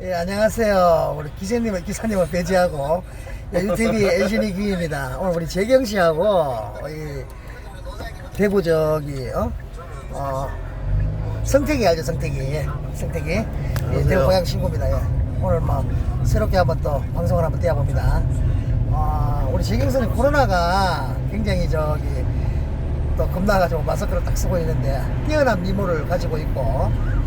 예, 안녕하세요. 우리 기사님을, 기사님을 배지하고, 예, 유TV 엔지니 기입니다. 오늘 우리 재경 씨하고, 이, 대구 저기, 어? 어, 성택이 알죠, 성택이. 예, 성택이. 예, 대구 고향 친구입니다. 예. 오늘 뭐, 새롭게 한번 또 방송을 한번 띄워봅니다. 어, 우리 재경 선님 코로나가 굉장히 저기, 또 겁나가지고 마스크를 딱 쓰고 있는데 뛰어난 미모를 가지고 있고 또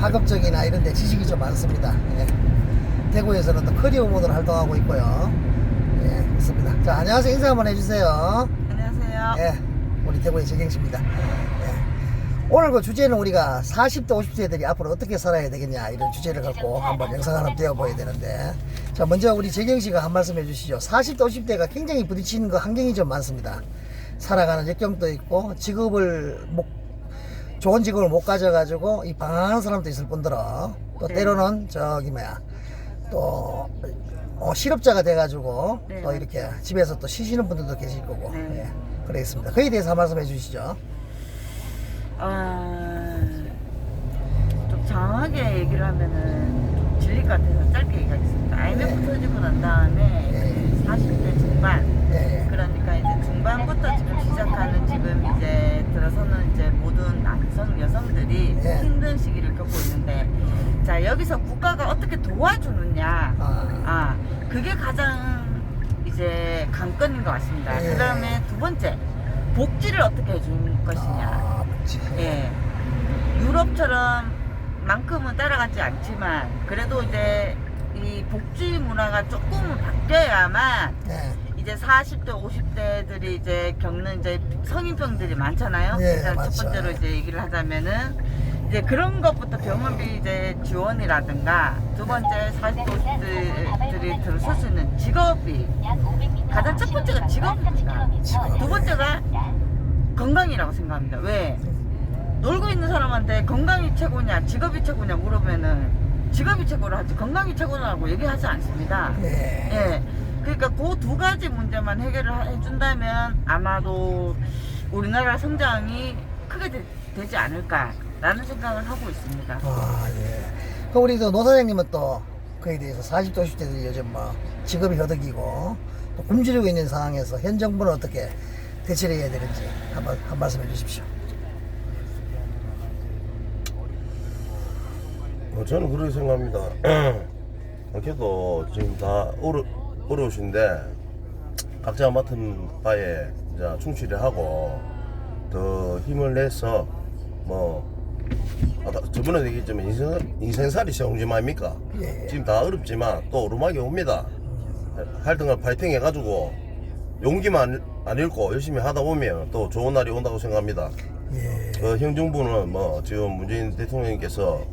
학업적이나 이런 데 지식이 좀 많습니다. 예. 대구에서는 또 커리어 모드로 활동하고 있고요. 예, 있습니다. 자, 안녕하세요. 인사 한번 해주세요. 안녕하세요. 예, 우리 대구의 재경씨입니다. 예. 오늘 그 주제는 우리가 40대, 50대들이 앞으로 어떻게 살아야 되겠냐 이런 주제를 갖고 한번 영상 하나 띄워보야 되는데 자, 먼저 우리 재경씨가 한 말씀 해주시죠. 40대, 50대가 굉장히 부딪히는 그 환경이 좀 많습니다. 살아가는 역경도 있고 직업을 못 좋은 직업을 못 가져가지고 이 방황하는 사람도 있을 뿐더러 또 네. 때로는 저기 뭐야 또 어, 실업자가 돼가지고 네. 또 이렇게 집에서 또 쉬시는 분들도 계실 거고 네. 예, 그러겠습니다. 그에 대해서 한 말씀 해주시죠. 어, 좀 장하게 얘기를 하면은 좀 질릴 것 같아서 짧게 얘기하겠습니다. IMF 네. 터지고 난 다음에 네. 40대 중반, 예, 그러니까 이제 중반부터 지금 시작하는 지금 이제 들어서는 이제 남성, 여성들이 네. 힘든 시기를 겪고 있는데 자, 여기서 국가가 어떻게 도와주느냐. 아, 아, 그게 가장 이제 관건인 것 같습니다. 네. 그 다음에 두 번째, 복지를 어떻게 해줄 것이냐. 아, 그렇지. 예. 유럽처럼 만큼은 따라가지 않지만, 그래도 이제 이 복지 문화가 조금은 바뀌어야만 예, 이제 40대, 50대들이 이제 겪는 이제 성인병들이 많잖아요. 예, 일단 맞죠. 첫 번째로 이제 얘기를 하자면은 이제 그런 것부터 병원비 이제 지원이라든가 두 번째 40대, 50대들이 들어설 수 있는 직업이 가장 첫 번째가 직업입니다. 직업. 두 번째가 건강이라고 생각합니다. 왜? 놀고 있는 사람한테 건강이 최고냐, 직업이 최고냐 물으면은 직업이 최고로 하지 건강이 최고라고 얘기하지 않습니다. 예, 예. 그 두 가지 문제만 해결을 하- 해준다면 아마도 우리나라 성장이 크게 되, 지 않을까라는 생각을 하고 있습니다. 아, 예. 그 우리 또 노사장님은 또 그에 대해서 40대, 50대들이 요즘 뭐 직업이 허덕이고 또 굶주리고 있는 상황에서 현 정부는 어떻게 대처를 해야 되는지 한번 한 말씀 해 주십시오. 어, 저는 그렇게 생각합니다. 그래도 지금 다 어려, 어려우신데 각자 맡은 바에 이제 충실히 하고 더 힘을 내서 뭐 아까 저번에 얘기했지만 인생, 인생살이 시험지 아닙니까? 예. 지금 다 어렵지만 또 오르막이 옵니다. 할등을 파이팅 해가지고 용기만 안 잃고 열심히 하다 보면 또 좋은 날이 온다고 생각합니다. 예, 그현 정부는 뭐 지금 문재인 대통령께서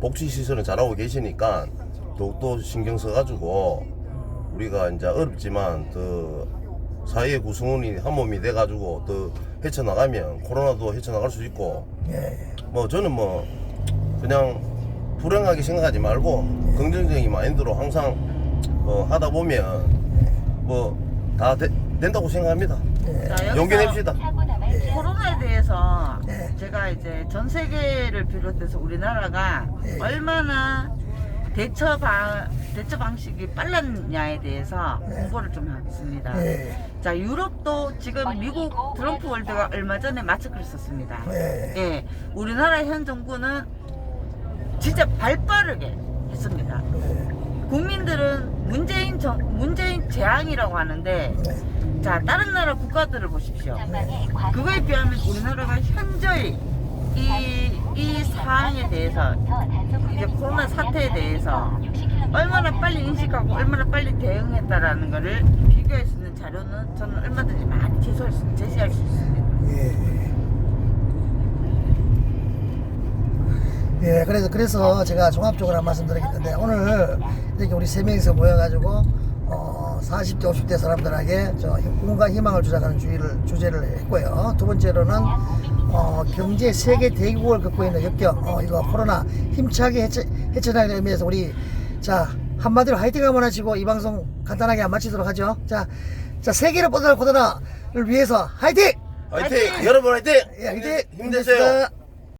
복지 시설을 잘하고 계시니까 더욱더 신경 써가지고 우리가 이제 어렵지만 그 사회의 구성원이 한 몸이 돼가지고 더 헤쳐나가면 코로나도 헤쳐나갈 수 있고 예, 뭐 저는 뭐 그냥 불행하게 생각하지 말고 긍정적인 마인드로 항상 어, 하다 보면 뭐 다 된다고 생각합니다. 자, 여기서 용기 냅시다. 코로나에 대해서 네. 제가 이제 전 세계를 비롯해서 우리나라가 네. 얼마나 대처 방 대처 방식이 빨랐냐에 대해서 네. 공부를 좀 하겠습니다. 예, 자, 유럽도 지금 미국 트럼프 월드가 얼마 전에 마스크를 썼습니다. 예, 예, 우리나라 현 정부는 진짜 발빠르게 했습니다. 예, 국민들은 문재인 정, 문재인 재앙이라고 하는데 예, 자 다른 나라 국가들을 보십시오. 그거에 비하면 우리나라가 현저히 이, 이 사항에 대해서 이제 코로나 사태에 대해서 얼마나 빨리 인식하고 얼마나 빨리 대응했다라는 것을 비교할 수 있는 자료는 저는 얼마든지 많이 제시할 수, 제시할 수 있습니다. 예. 예, 그래서 그래서 제가 종합적으로 한 말씀 드리겠는데 오늘 이렇게 우리 세 명이서 모여가지고 어, 40대, 50대 사람들에게 저 꿈과 희망을 주자는 주의를 주제를 했고요. 두 번째로는 어, 경제 세계 대국을 겪고 있는 역경, 어, 이거 코로나 힘차게 헤쳐, 헤쳐나가는 의미에서 우리 자 한마디로 화이팅 한번 하시고 이 방송 간단하게 마치도록 하죠. 자, 자 세계를 뻗어날 코로나를 위해서 화이팅! 화이팅! 화이팅! 여러분 화이팅! 예, 화이팅! 힘내세요.